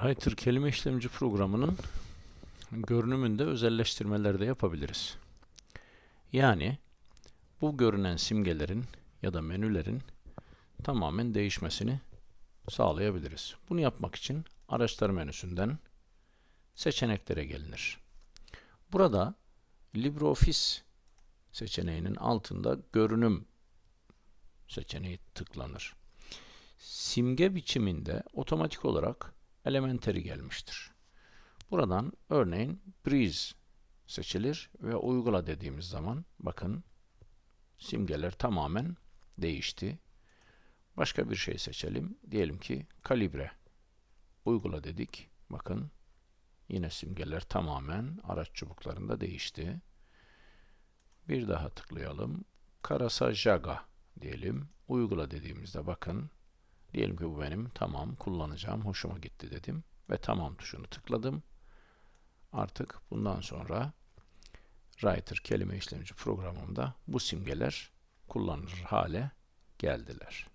Writer kelime işlemci programının görünümünde özelleştirmeler de yapabiliriz. Yani bu görünen simgelerin ya da menülerin tamamen değişmesini sağlayabiliriz. Bunu yapmak için araçlar menüsünden seçeneklere gelinir. Burada LibreOffice seçeneğinin altında görünüm seçeneği tıklanır. Simge biçiminde otomatik olarak Elementary gelmiştir. Buradan örneğin Breeze seçilir ve uygula dediğimiz zaman bakın simgeler tamamen değişti. Başka bir şey seçelim. Diyelim ki kalibre. Uygula dedik. Bakın yine simgeler tamamen araç çubuklarında değişti. Bir daha tıklayalım. Karasa Jaga diyelim. Uygula dediğimizde bakın Diyelim ki bu benim tamam kullanacağım hoşuma gitti dedim ve tamam tuşunu tıkladım. Artık bundan sonra Writer kelime işlemci programımda bu simgeler kullanılır hale geldiler.